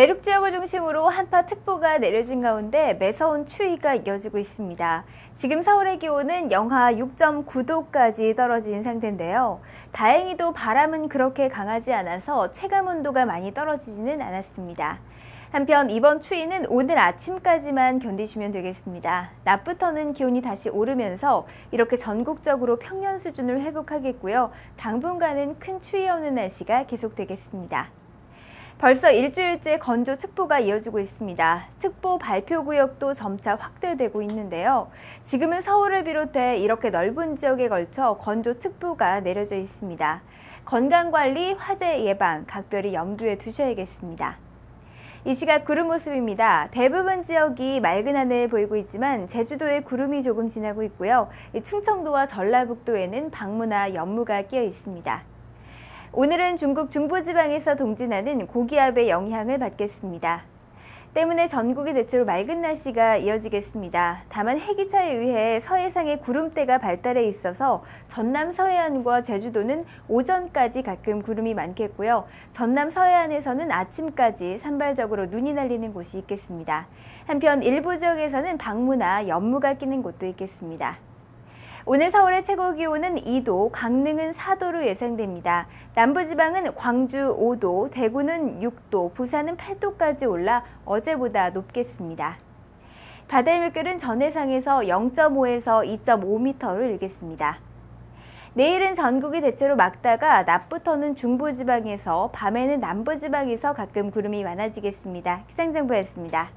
내륙 지역을 중심으로 한파 특보가 내려진 가운데 매서운 추위가 이어지고 있습니다. 지금 서울의 기온은 영하 6.9도까지 떨어진 상태인데요. 다행히도 바람은 그렇게 강하지 않아서 체감 온도가 많이 떨어지지는 않았습니다. 한편 이번 추위는 오늘 아침까지만 견디시면 되겠습니다. 낮부터는 기온이 다시 오르면서 이렇게 전국적으로 평년 수준을 회복하겠고요. 당분간은 큰 추위 없는 날씨가 계속되겠습니다. 벌써 일주일째 건조특보가 이어지고 있습니다. 특보 발표 구역도 점차 확대되고 있는데요. 지금은 서울을 비롯해 이렇게 넓은 지역에 걸쳐 건조특보가 내려져 있습니다. 건강관리, 화재 예방 각별히 염두에 두셔야겠습니다. 이 시각 구름 모습입니다. 대부분 지역이 맑은 하늘 보이고 있지만 제주도에 구름이 조금 지나고 있고요. 이 충청도와 전라북도에는 방무나 연무가 끼어 있습니다. 오늘은 중국 중부지방에서 동진하는 고기압의 영향을 받겠습니다. 때문에 전국이 대체로 맑은 날씨가 이어지겠습니다. 다만 해기차에 의해 서해상에 구름대가 발달해 있어서 전남 서해안과 제주도는 오전까지 가끔 구름이 많겠고요. 전남 서해안에서는 아침까지 산발적으로 눈이 날리는 곳이 있겠습니다. 한편 일부 지역에서는 방무나 연무가 끼는 곳도 있겠습니다. 오늘 서울의 최고 기온은 2도, 강릉은 4도로 예상됩니다. 남부지방은 광주 5도, 대구는 6도, 부산은 8도까지 올라 어제보다 높겠습니다. 바다의 물결은 전해상에서 0.5에서 2.5m를 일겠습니다. 내일은 전국이 대체로 맑다가 낮부터는 중부지방에서 밤에는 남부지방에서 가끔 구름이 많아지겠습니다. 기상정보였습니다.